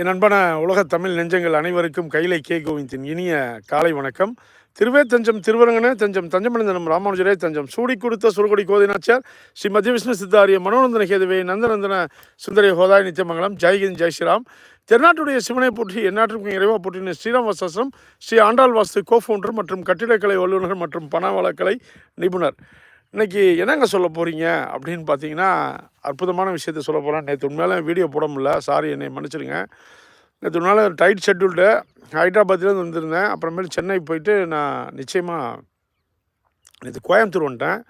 என் அன்பான உலக தமிழ் நெஞ்சங்கள் அனைவருக்கும் கைலை கே கோவிந்தின் இனிய காலை வணக்கம். திருவே தஞ்சம் திருவரங்கனே தஞ்சம் தஞ்சமடைந்தனம் ராமானுஜரே தஞ்சம். சூடி கொடுத்த சுருகுடி கோதினாச்சார் ஸ்ரீ மத்திய விஷ்ணு சித்தாரிய மனோநந்தன கேதுவே நந்தநந்தன சுந்தரிய ஹோதாய் நித்தியமங்கலம் ஜெய்ஹிந்த் ஜெய் ஸ்ரீராம். தென்னாட்டுடைய சிவனை போற்றி எந்நாட்டிற்கும் இறைவா போற்றின ஸ்ரீராம் வசம் ஸ்ரீ ஆண்டாள் வாஸ்து கோ மற்றும் கட்டிடக்கலை வல்லுநர் மற்றும் பணவளக்கலை நிபுணர். இன்னைக்கு என்னங்க சொல்ல போகிறீங்க அப்படின்னு பார்த்தீங்கன்னா அற்புதமான விஷயத்த சொல்ல போகிறேன் நேற்று உண்மையில வீடியோ போட முடியல. சாரி என்னை மன்னிச்சிடுங்க நேற்று உண்மையில டைட் ஷெட்யூல்டு ஹைதராபாத்லேருந்து வந்திருந்தேன். அப்புறமேல் சென்னை போயிட்டு நான் நிச்சயமாக நேற்று கோயம்புத்தூர் வந்துட்டேன்.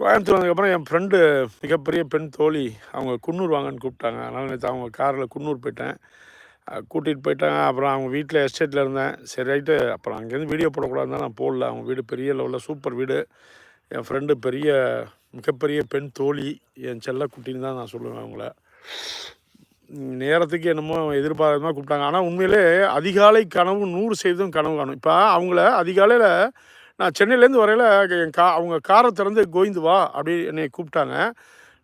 கோயம்புத்தூர் வந்ததுக்கப்புறம் என் ஃப்ரெண்டு மிகப்பெரிய பெண் தோழி அவங்க குன்னூர் வாங்கன்னு கூப்பிட்டாங்க. அதனால் நேற்று அவங்க காரில் குன்னூர் போயிட்டேன். கூட்டிகிட்டு போயிட்டாங்க. அப்புறம் அவங்க வீட்டில் எஸ்டேட்டில் இருந்தேன். சரி ரைட்டு அப்புறம் அங்கேருந்து வீடியோ போடக்கூடாதுன்னு நான் போடல. அவங்க வீடு பெரிய லெவலில் சூப்பர் வீடு. என் ஃப்ரெண்டு பெரிய மிகப்பெரிய பெண் தோழி என் செல்ல குட்டின்னு தான் நான் சொல்லுவேன் அவங்கள. நேரத்துக்கு என்னமோ எதிர்பாராதமாக கூப்பிட்டாங்க. ஆனால் உண்மையிலே அதிகாலை கனவு நூறு செய்தும் கனவு காணும். இப்போ அவங்கள அதிகாலையில் நான் சென்னையிலேருந்து வரையில் என் கா அவங்க காரை திறந்து கோவிந்து வா அப்படி என்னை கூப்பிட்டாங்க.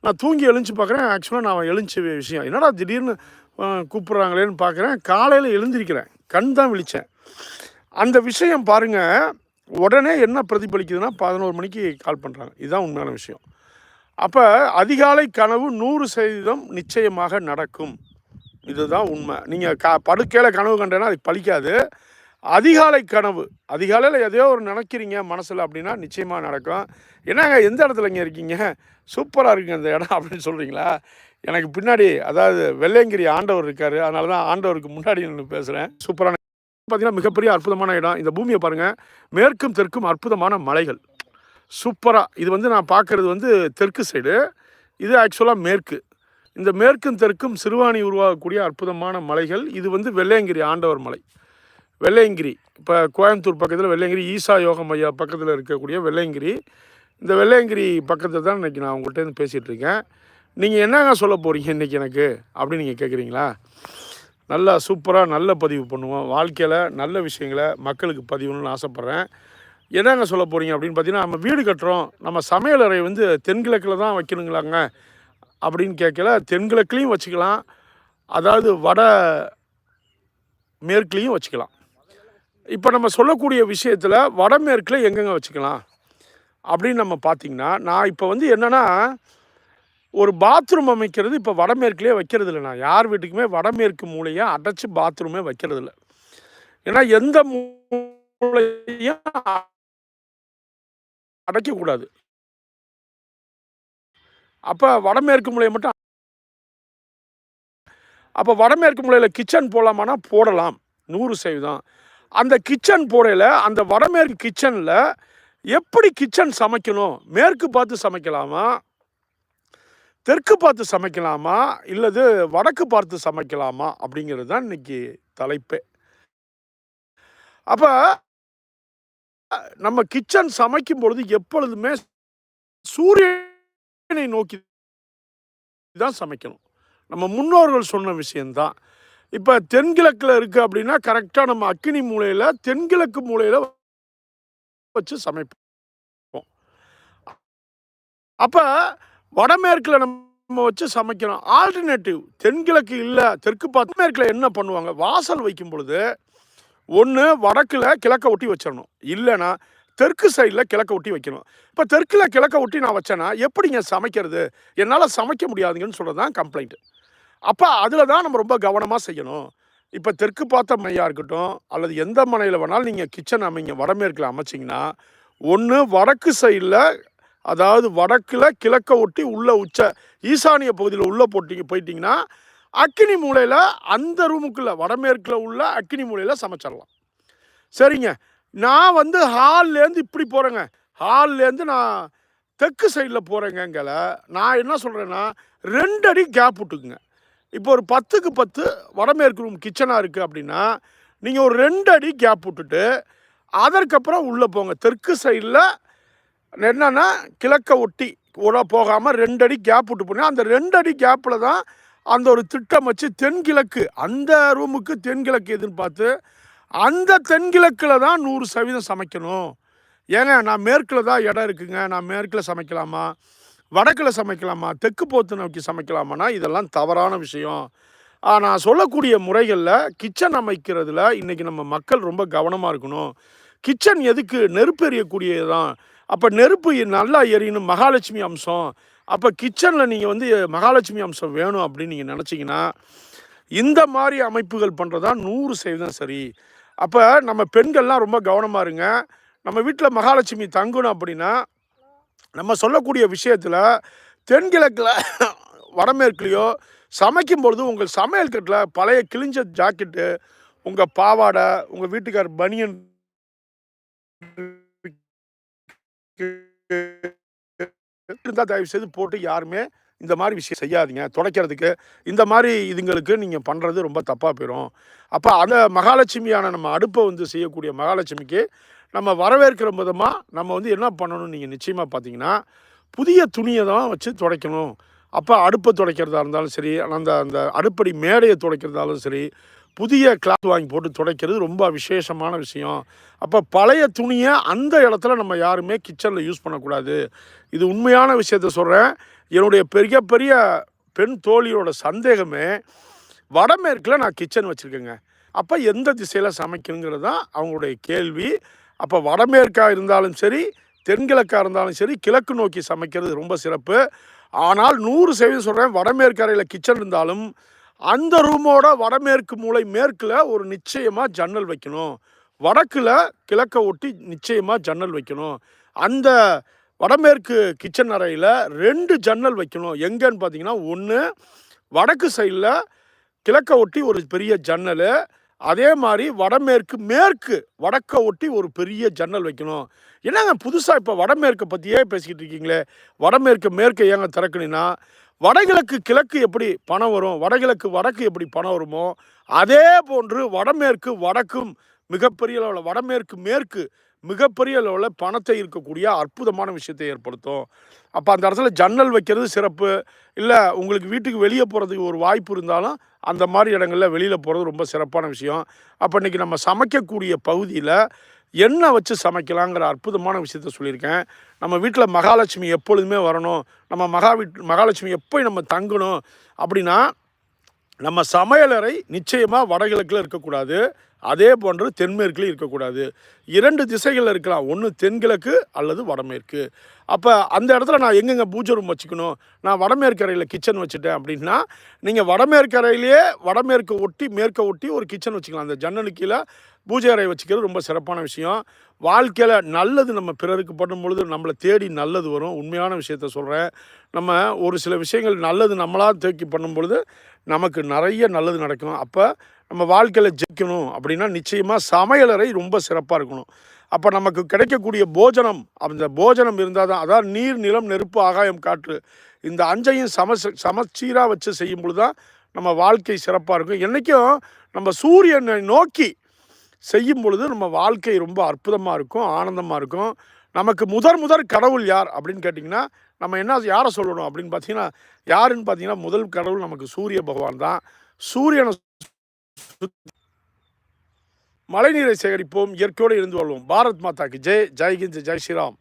நான் தூங்கி எழுந்து பார்க்குறேன் ஆக்சுவலாக நான் எழுந்துச்ச விஷயம். என்னடா திடீர்னு கூப்பிட்றாங்களேன்னு பார்க்குறேன் காலையில் எழுந்திருக்கிறேன். கண் தான் விழித்தேன் அந்த விஷயம் பாருங்கள் உடனே என்ன பிரதிபலிக்குதுன்னா பதினோரு மணிக்கு கால் பண்ணுறாங்க இதுதான் உண்மையான விஷயம். அப்போ அதிகாலை கனவு நூறு சதவீதம் நிச்சயமாக நடக்கும். இதுதான் உண்மை. நீங்கள் க படுக்கையில் கனவு கண்டேன்னா அது பலிக்காது அதிகாலை கனவு. அதிகாலையில் எதையோ ஒரு நினைக்கிறீங்க மனசில் அப்படின்னா நிச்சயமாக நடக்கும். என்னங்க எந்த இடத்துல இங்கே இருக்கீங்க? சூப்பராக இருக்குங்க அந்த இடம் அப்படின்னு சொல்கிறீங்களா எனக்கு பின்னாடி அதாவது வெள்ளையங்கிரி ஆண்டவர் இருக்கார். அதனால தான் ஆண்டவருக்கு முன்னாடி நான் பேசுகிறேன் சூப்பரான பார்த்தீங்கன்னா மிகப்பெரிய அற்புதமான இடம். இந்த பூமியை பாருங்கள் மேற்கும் தெற்கும் அற்புதமான மலைகள். சூப்பராக இது வந்து நான் பார்க்குறது வந்து தெற்கு சைடு இது ஆக்சுவலாக மேற்கு. இந்த மேற்கும் தெற்கும் சிறுவாணி உருவாகக்கூடிய அற்புதமான மலைகள். இது வந்து வெள்ளையங்கிரி ஆண்டவர் மலை. வெள்ளையங்கிரி. இப்போ கோயம்புத்தூர் பக்கத்தில் வெள்ளையங்கிரி ஈசா யோக ஐயா பக்கத்தில் இருக்கக்கூடிய வெள்ளையங்கிரி. இந்த வெள்ளையங்கிரி பக்கத்தில் தான் இன்றைக்கி நான் உங்கள்கிட்ட இருந்து பேசிகிட்டு இருக்கேன். நீங்கள் என்னங்க சொல்ல போகிறீங்க இன்றைக்கி எனக்கு? அப்படின்னு நீங்கள் கேட்குறீங்களா நல்லா சூப்பராக நல்ல பதிவு பண்ணுவோம். வாழ்க்கையில் நல்ல விஷயங்களை மக்களுக்கு பதிவுன்னு ஆசைப்பட்றேன். என்னங்க சொல்ல போகிறீங்க அப்படின்னு பார்த்தீங்கன்னா நம்ம வீடு கட்டுறோம். நம்ம சமையலறை வந்து தென்கிழக்கில் தான் வைக்கணுங்களாங்க. அப்படின்னு கேட்கல தென்கிழக்குலேயும் வச்சுக்கலாம். அதாவது வட மேற்குலேயும் வச்சுக்கலாம். இப்போ நம்ம சொல்லக்கூடிய விஷயத்தில் வடமேற்கில் எங்கெங்க வச்சுக்கலாம்? அப்படின்னு நம்ம பார்த்திங்கன்னா நான் இப்போ வந்து என்னென்னா ஒரு பாத்ரூம் அமைக்கிறது இப்போ வடமேற்குலேயே வைக்கிறது இல்லை நான். யார் வீட்டுக்குமே வடமேற்கு மூலையாக அடைச்சி பாத்ரூமே வைக்கிறது இல்லை ஏன்னா எந்த மூலையும் அடைக்கக்கூடாது அப்போ வடமேற்கு மூலையை மட்டும் அப்போ வடமேற்கு மூலையில் கிச்சன் போடலாமான்னா போடலாம். நூறு சதவீதம். அந்த கிச்சன் போடையில் அந்த வடமேற்கு கிச்சனில் எப்படி கிச்சன் சமைக்கணும்? மேற்கு பார்த்து சமைக்கலாமா? தெற்கு பார்த்து சமைக்கலாமா? இல்லது வடக்கு பார்த்து சமைக்கலாமா? அப்படிங்கிறது தான் இன்னைக்கு தலைப்பே. அப்போ நம்ம கிச்சன் சமைக்கும் பொழுது எப்பொழுதுமே சூரியனை நோக்கி தான் சமைக்கணும். நம்ம முன்னோர்கள் சொன்ன விஷயம்தான். இப்போ தென்கிழக்கில் இருக்குது அப்படின்னா கரெக்டாக நம்ம அக்கினி மூலையில் தென்கிழக்கு மூலையில் வச்சு சமைப்போம். அப்போ வடமேற்கில் நம்ம வச்சு சமைக்கிறோம். ஆல்டர்னேட்டிவ் தென்கிழக்கு இல்லை தெற்கு பார்த்து மேற்கில் என்ன பண்ணுவாங்க? வாசல் வைக்கும் பொழுது ஒன்று வடக்கில் கிழக்க ஒட்டி வச்சிடணும். இல்லைன்னா தெற்கு சைடில் கிழக்க ஒட்டி வைக்கணும். இப்போ தெற்கில் கிழக்க ஒட்டி நான் வச்சேன்னா எப்படிங்க சமைக்கிறது? என்னால் சமைக்க முடியாதுங்கன்னு சொல்கிறது தான் கம்ப்ளைண்ட் அப்போ அதில் தான் நம்ம ரொம்ப கவனமாக செய்யணும். இப்போ தெற்கு பார்த்த மையாக இருக்கட்டும் அல்லது எந்த மனையில் வேணாலும் நீங்கள் கிச்சன் அமைங்க வடமேற்கில் அமைச்சிங்கன்னா ஒன்று வடக்கு சைடில் அதாவது வடக்கில் கிழக்க ஒட்டி உள்ள உச்ச ஈசானிய பகுதியில் உள்ளே போட்டிங்க போயிட்டிங்கன்னா அக்கினி மூலையில் அந்த ரூமுக்குள்ளே வடமேற்கில் உள்ள அக்கினி மூலையில் சமைச்சிடலாம். சரிங்க. நான் வந்து ஹால்லேருந்து இப்படி போகிறேங்க ஹால்லேருந்து நான் தெற்கு சைடில் போகிறேங்கங்கள நான் என்ன சொல்கிறேன்னா ரெண்டு அடி கேப் விட்டுக்குங்க. இப்போ ஒரு பத்துக்கு பத்து வடமேற்கு ரூம் கிச்சனாக இருக்குது அப்படின்னா நீங்கள் ஒரு ரெண்டு அடி கேப் விட்டுட்டு அதற்கப்புறம் உள்ளே போங்க. தெற்கு சைடில் என்னன்னா கிழக்க ஒட்டி உட போகாமல் ரெண்டு அடி கேப் விட்டு போனேன். அந்த ரெண்டு அடி கேப்பில் தான் அந்த ஒரு திட்டம் வச்சு தென்கிழக்கு அந்த ரூமுக்கு தென்கிழக்கு எதுன்னு பார்த்து அந்த தென்கிழக்கில் தான் நூறு சதவீதம் சமைக்கணும். ஏங்க நான் மேற்கில் தான் இடம் இருக்குங்க. நான் மேற்கில் சமைக்கலாமா? வடக்கில் சமைக்கலாமா? தெற்கு போத்து நோக்கி சமைக்கலாமான்னா இதெல்லாம் தவறான விஷயம். நான் சொல்லக்கூடிய முறைகளில் கிச்சன் அமைக்கிறதுல இன்றைக்கி நம்ம மக்கள் ரொம்ப கவனமாக இருக்கணும். கிச்சன் எதுக்கு? நெருப்பெரியக்கூடியது தான் அப்போ நெருப்பு நல்லா எரியணும் மகாலட்சுமி அம்சம். அப்போ கிச்சனில் நீங்கள் வந்து மகாலட்சுமி அம்சம் வேணும் அப்படின்னு நீங்கள் நினச்சிங்கன்னா இந்த மாதிரி அமைப்புகள் பண்ணுறது தான் நூறு சதவீதம் சரி. அப்போ நம்ம பெண்கள்லாம் ரொம்ப கவனமாக இருங்க. நம்ம வீட்டில் மகாலட்சுமி தங்கணும் அப்படின்னா நம்ம சொல்லக்கூடிய விஷயத்தில் தென்கிழக்கில் வடமேற்குலையோ சமைக்கும் பொழுது உங்கள் சமையல் கட்டில் பழைய கிழிஞ்ச ஜாக்கெட்டு உங்கள் பாவாடை உங்கள் வீட்டுக்கார் பனியன் இருந்தால் தயவு செய்து போட்டு யாருமே இந்த மாதிரி விஷயம் செய்யாதீங்க. துடைக்கிறதுக்கு. இந்த மாதிரி இதுங்களுக்கு நீங்கள் பண்ணுறது ரொம்ப தப்பாக போயிடும் அப்போ அந்த மகாலட்சுமியான நம்ம அடுப்பை வந்து செய்யக்கூடிய மகாலட்சுமிக்கு நம்ம வரவேற்கிற விதமாக நம்ம வந்து என்ன பண்ணணும் நீங்கள் நிச்சயமாக பார்த்தீங்கன்னா புதிய துணியை தான் வச்சு துடைக்கணும். அப்போ அடுப்பை துடைக்கிறதா இருந்தாலும் சரி அந்த அந்த அடுப்படி மேடையை துடைக்கிறதாலும் சரி புதிய கிளாத் வாங்கி போட்டு துடைக்கிறது ரொம்ப விசேஷமான விஷயம். அப்போ பழைய துணியை அந்த இடத்துல நம்ம யாருமே கிச்சனில் யூஸ் பண்ணக்கூடாது. இது உண்மையான விஷயத்த சொல்கிறேன் என்னுடைய பெரிய பெரிய பெண் தோழியோட சந்தேகமே வடமேற்கில் நான் கிச்சன் வச்சுருக்கேங்க. அப்போ எந்த திசையில் சமைக்கணுங்கிறது தான் அவங்களுடைய கேள்வி. அப்போ வடமேற்காக இருந்தாலும் சரி தென்கிழக்காக இருந்தாலும் சரி கிழக்கு நோக்கி சமைக்கிறது ரொம்ப சிறப்பு. ஆனால் நூறு சதவீதம் சொல்கிறேன் வடமேற்கு அறையில் கிச்சன் இருந்தாலும் அந்த ரூமோட வடமேற்கு மூலை மேற்கில் ஒரு நிச்சயமாக ஜன்னல் வைக்கணும். வடக்கில் கிழக்க ஒட்டி நிச்சயமாக ஜன்னல் வைக்கணும். அந்த வடமேற்கு கிச்சன் அறையில் ரெண்டு ஜன்னல் வைக்கணும். எங்கேன்னு பார்த்தீங்கன்னா ஒன்று வடக்கு சைடில் கிழக்க ஒட்டி ஒரு பெரிய ஜன்னல் அதே மாதிரி வடமேற்கு மேற்கு வடக்க ஒட்டி ஒரு பெரிய ஜன்னல் வைக்கணும். என்னங்க புதுசாக இப்போ வடமேற்கை பற்றியே பேசிக்கிட்டு இருக்கீங்களே? வடமேற்கு மேற்கை ஏங்க திறக்கணுன்னா வடகிழக்கு கிழக்கு எப்படி பணம் வரும்? வடகிழக்கு வடக்கு எப்படி பணம் வருமோ? அதே போன்று வடமேற்கு வடக்கும் மிகப்பெரிய அளவில் வடமேற்கு மேற்கு மிகப்பெரிய அளவில் பணத்தை இருக்கக்கூடிய அற்புதமான விஷயத்தை ஏற்படுத்தும். அப்போ அந்த இடத்துல ஜன்னல் வைக்கிறது சிறப்பு. இல்லை உங்களுக்கு வீட்டுக்கு வெளியே போகிறதுக்கு ஒரு வாய்ப்பு இருந்தாலும் அந்த மாதிரி இடங்களில் வெளியில் போகிறது ரொம்ப சிறப்பான விஷயம். அப்போ இன்றைக்கி நம்ம சமைக்கக்கூடிய பகுதியில் என்ன வச்சு சமைக்கலாங்கிற அற்புதமான விஷயத்த சொல்லியிருக்கேன். நம்ம வீட்டில் மகாலட்சுமி எப்பொழுதுமே வரணும். நம்ம மகா வீட் மகாலட்சுமி எப்போ நம்ம தங்கணும் அப்படின்னா நம்ம சமையலறை நிச்சயமாக வடகிழக்கில் இருக்கக்கூடாது. அதே போன்று தென்மேற்கில் இருக்கக்கூடாது. இரண்டு திசைகளில் இருக்கலாம். ஒன்று தென்கிழக்கு அல்லது வடமேற்கு. அப்போ அந்த இடத்துல நான் எங்கெங்கே பூஜை ரூம் வச்சுக்கணும்? நான் வடமேற்கு அறையில் கிச்சன் வச்சுட்டேன் அப்படின்னா நீங்கள் வடமேற்கு அறையிலேயே வடமேற்கு ஒட்டி மேற்க ஒட்டி ஒரு கிச்சன் வச்சுக்கலாம். அந்த ஜன்னலு கீழே பூஜை அறை வச்சுக்கிறது ரொம்ப சிறப்பான விஷயம். வாழ்க்கையில் நல்லது நம்ம பிறருக்கு பண்ணும் பொழுது நம்மளை தேடி நல்லது வரும். உண்மையான விஷயத்த சொல்கிறேன் நம்ம ஒரு சில விஷயங்கள் நல்லது நம்மளாக தேக்கி பண்ணும் பொழுது நமக்கு நிறைய நல்லது நடக்கும். அப்போ நம்ம வாழ்க்கையில் ஜெயிக்கணும் அப்படின்னா நிச்சயமாக சமையலறை ரொம்ப சிறப்பாக இருக்கணும். அப்போ நமக்கு கிடைக்கக்கூடிய போஜனம் அந்த போஜனம் இருந்தால் தான் அதாவது நீர் நிலம் நெருப்பு ஆகாயம் காற்று இந்த அஞ்சையும் சம சமச்சீராக வச்சு செய்யும் பொழுது தான் நம்ம வாழ்க்கை சிறப்பாக இருக்கும். என்றைக்கும் நம்ம சூரியனை நோக்கி செய்யும் பொழுது நம்ம வாழ்க்கை ரொம்ப அற்புதமாக இருக்கும் ஆனந்தமாக இருக்கும். நமக்கு முதற் முதற் கடவுள் யார் அப்படின்னு கேட்டிங்கன்னா நம்ம என்ன யாரை சொல்லணும் அப்படின்னு பார்த்தீங்கன்னா யாருன்னு பார்த்தீங்கன்னா முதல் கடவுள் நமக்கு சூரிய பகவான் தான். சூரியனை மழைநீரை சேகரிப்போம் இயற்கையோடு இருந்து வாழ்வோம். பாரத் மாதாக்கு ஜெய். ஜெய்ஹிந்த் ஜெய் ஸ்ரீராம்.